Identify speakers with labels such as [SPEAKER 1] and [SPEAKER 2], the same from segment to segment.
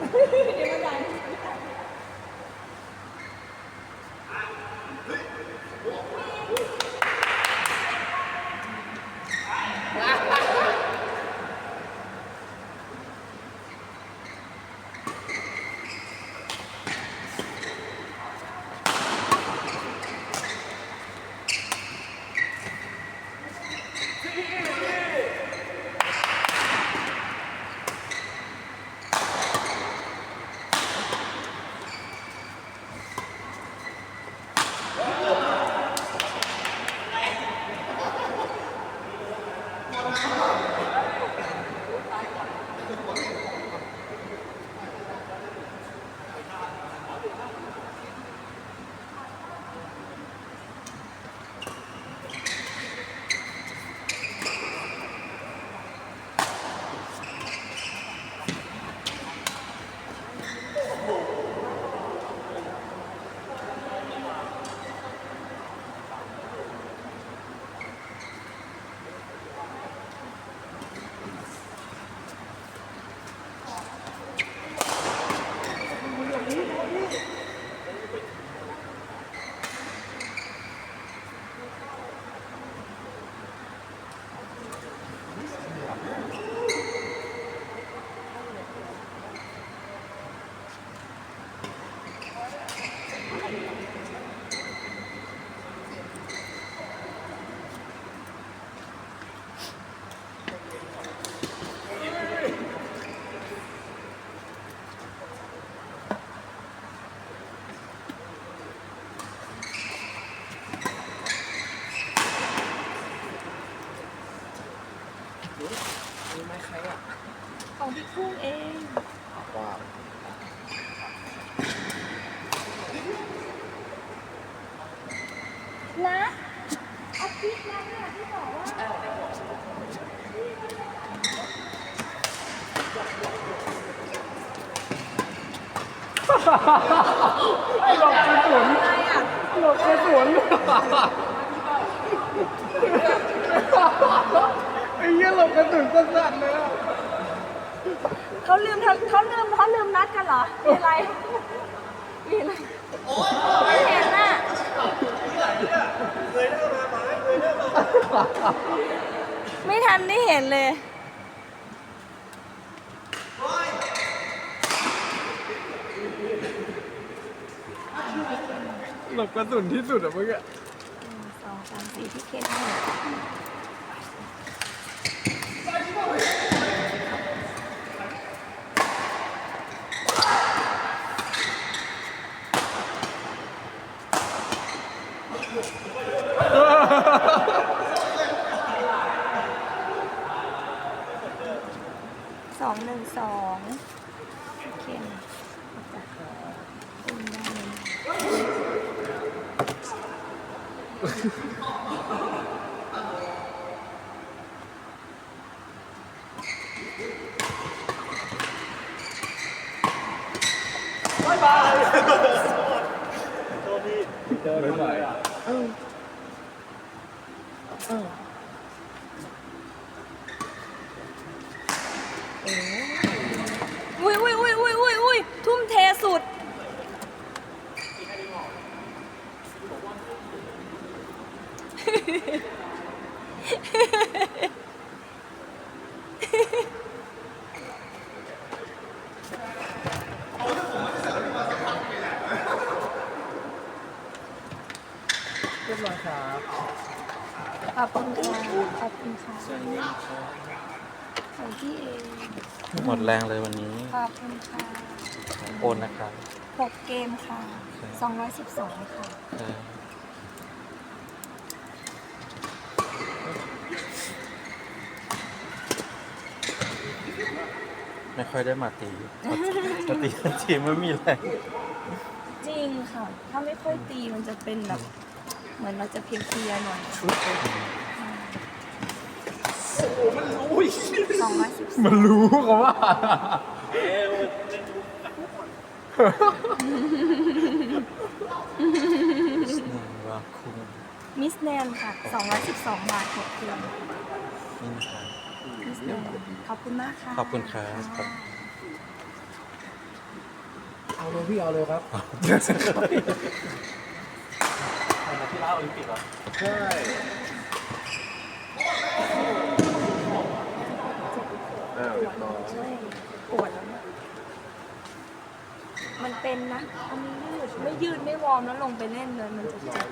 [SPEAKER 1] มี
[SPEAKER 2] ของพี่กุ้งเอง
[SPEAKER 1] ว้าว
[SPEAKER 2] นะอาทิตย์นั้นเนี่ยที่บอกว่า
[SPEAKER 1] ไอ้หลบกระสุนหลบกระสุนไอ้เหี้ยหลบกระสุนสั่นๆเลยอะ
[SPEAKER 2] เขาลืมเขาเขาลืมเขาลืมนัดกันเหรอ มีอะไร มีอะไรไม่เห็นน่ะไม่ทันได้เห็นเลย
[SPEAKER 1] หลบกระสุนที่สุดอะเมื่อกี้
[SPEAKER 2] หนึ่งสองสามสี่ที่เคน สองหนึ่งสองเคนจัดอุ้มได้เลย
[SPEAKER 1] ไม่ไหว
[SPEAKER 2] อุ้ยอุ้ยอุ้ยอุ้ยอุ้ยอุ้ยทุ่มเทสุด
[SPEAKER 1] เรียบร้อยครับ
[SPEAKER 2] ขอบคุณค่ะ ขอบคุณค่ะของ พี่เอง
[SPEAKER 3] หมดแรงเลยวันนี้
[SPEAKER 2] ขอบคุณค่ะ
[SPEAKER 3] โอนนะครับ
[SPEAKER 2] หกเกมค่ะสองร้อยสิบสองค่ะ
[SPEAKER 3] เออไม่ค่อยได้มาตีมาตีทีมไม่มีแรง
[SPEAKER 2] จริงค่ะ ถ้าไม่ค่อยตีมันจะเป็นแบบ เหมือนเราจะเพลียๆหน่อย สองร้อยสิบสอง
[SPEAKER 1] มันรู้เขาว่า
[SPEAKER 3] หนึ่งว่าคุ้ม
[SPEAKER 2] มิสแนนค่ะสองร้อยสิบสองบาทหกเกม
[SPEAKER 3] นี่นะครับ
[SPEAKER 2] มิสแนนขอบคุณมากค่ะ
[SPEAKER 3] ขอบคุณครับะ
[SPEAKER 1] เลยพี่เอาเลยครับ
[SPEAKER 3] ที่ร้านโอลิมปิกเหรอ
[SPEAKER 1] ใช่ อ้าวเรียบร้อย
[SPEAKER 2] ใช่ปวดแล้วเนี่ยมันเป็นนะอันนี้ยืดไม่ยืดไม่วอร์มแล้วลงไปเล่นเลยมันจะเจ็บ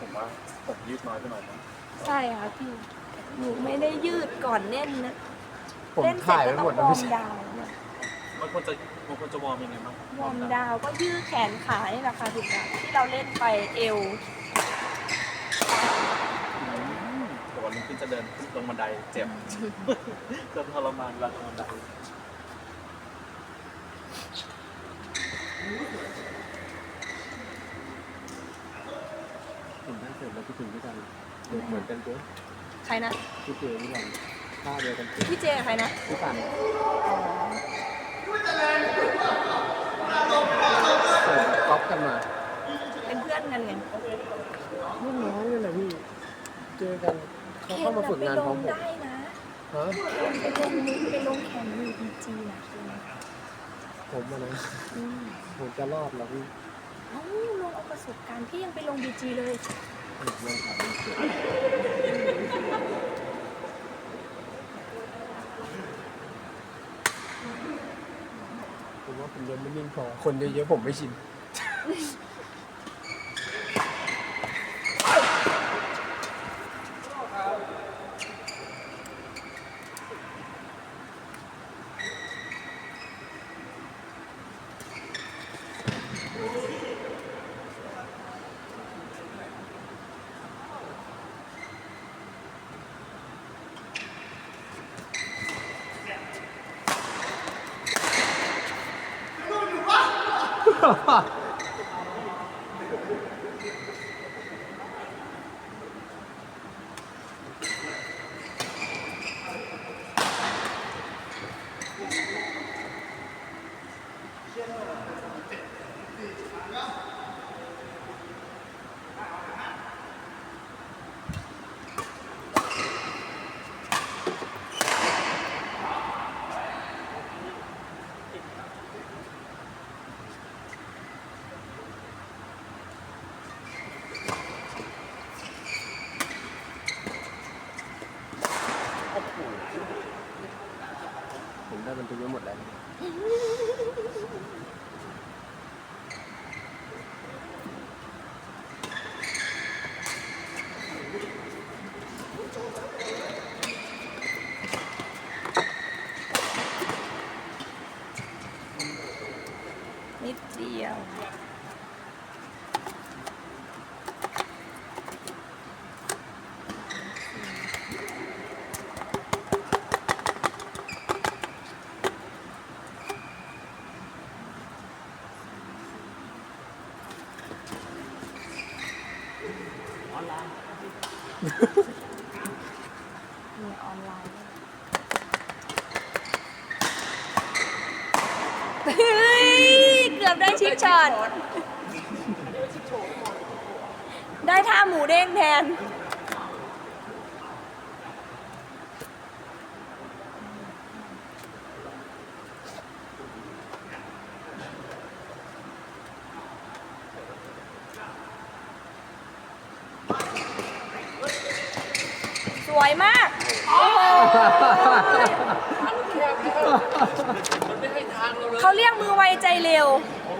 [SPEAKER 3] ผมว่าผมยืดน้อยไปหน่อยนะ
[SPEAKER 2] ใช่ค่ะพี่หนูไม่ได้ยืดก่อนเล่นนะ
[SPEAKER 1] ผม
[SPEAKER 2] เล่นเสร็จ
[SPEAKER 1] ถ่าย
[SPEAKER 2] ก็
[SPEAKER 1] ไว้
[SPEAKER 2] ต้อ
[SPEAKER 1] หมด
[SPEAKER 2] ง
[SPEAKER 1] นะ
[SPEAKER 2] วอ
[SPEAKER 1] พี่
[SPEAKER 2] ร์มดาวน์เนี่ย
[SPEAKER 3] มันควรจะมันควรจะวอร์มยังไงบ้าง
[SPEAKER 2] วอร์มดาวน์ก็ยืดแขนขานี่แหละค่ะถึงแบบที่เราเล่นไปเอว
[SPEAKER 3] แต่วันรุ่งขึ้นจะเดินลงบันไดเจ็บจะทรมานเวลาลงบันได
[SPEAKER 1] ผมได้เสร็จแล้วพี่ถึงพี่กันเหมือนกันเจ๊
[SPEAKER 2] ใครนะ
[SPEAKER 1] พี่เจพี่กันท่าเดียวกัน
[SPEAKER 2] พี่เจกับใครนะ
[SPEAKER 1] พี่กัน
[SPEAKER 2] อ๋อ
[SPEAKER 1] เสร็จก๊อปกันมา
[SPEAKER 2] เป็นเพื่อนกันไง
[SPEAKER 1] รุ่นน้องนี่แหละพี่ เจอกัน เขา
[SPEAKER 2] เคน
[SPEAKER 1] เข้ามา
[SPEAKER 2] น่ะ
[SPEAKER 1] ฝึก
[SPEAKER 2] ไป
[SPEAKER 1] งาน
[SPEAKER 2] ล
[SPEAKER 1] พร้อม
[SPEAKER 2] ง
[SPEAKER 1] ผม
[SPEAKER 2] ได้นะ
[SPEAKER 1] ฮะ
[SPEAKER 2] เคนไปลงนึกไปลงแข่งมือพีจีนะเคน
[SPEAKER 1] ผมอะนะ
[SPEAKER 2] อืม
[SPEAKER 1] ผมจะรอดแล้วพี่
[SPEAKER 2] เอ้าลงเอาประสบการณ์พี่ยังไปลงบีจีเลย
[SPEAKER 1] ผมลองถามพี่เจผมว่าผมยังไม่นิ่งพอคนเยอะๆผมไม่ชิน Ha ha! มี
[SPEAKER 3] ออนไลน์
[SPEAKER 2] เฮ้ยเกือบได้ชิปช็อตได้ท่าหมูเด้งแทน วยมาก โอ้โห
[SPEAKER 3] มันไม่ให้ทางเราเลย
[SPEAKER 2] เขาเรียกมือไวใจเร็ว
[SPEAKER 3] ผม